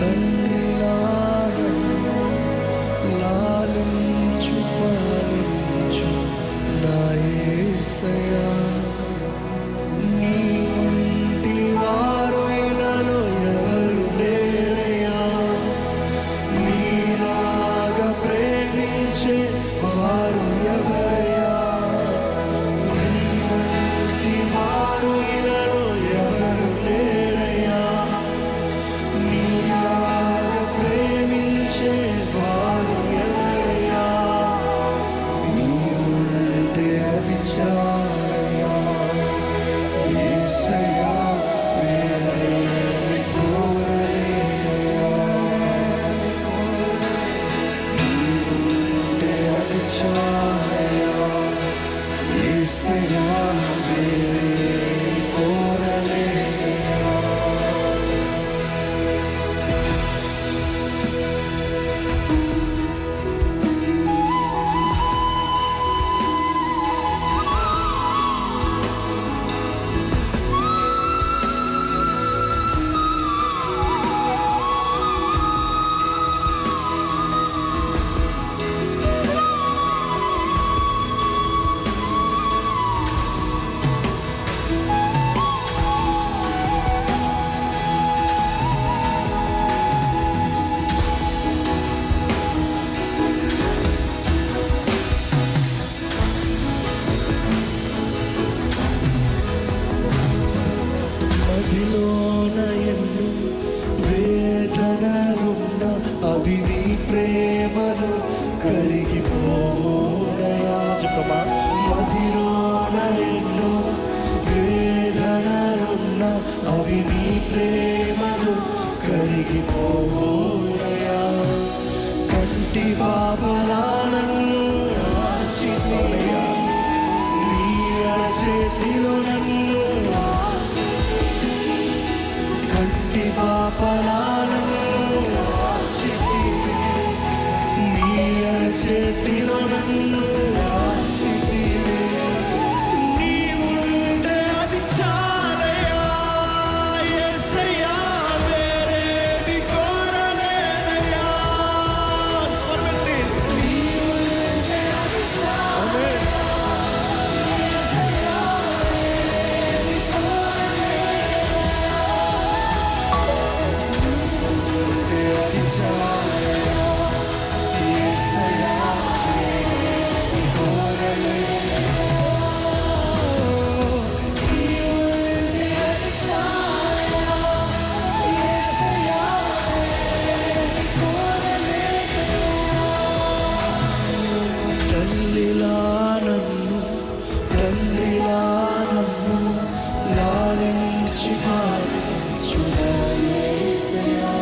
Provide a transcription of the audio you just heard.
tan Krishna ప్రేమను కరిగిపోనయా చెప్తామా? మదిలోన ఎన్నో వేదనలున్న అవి నీ కరిగిపోనయా కంటి బాబలా 빛을 바래 주나의 있어요.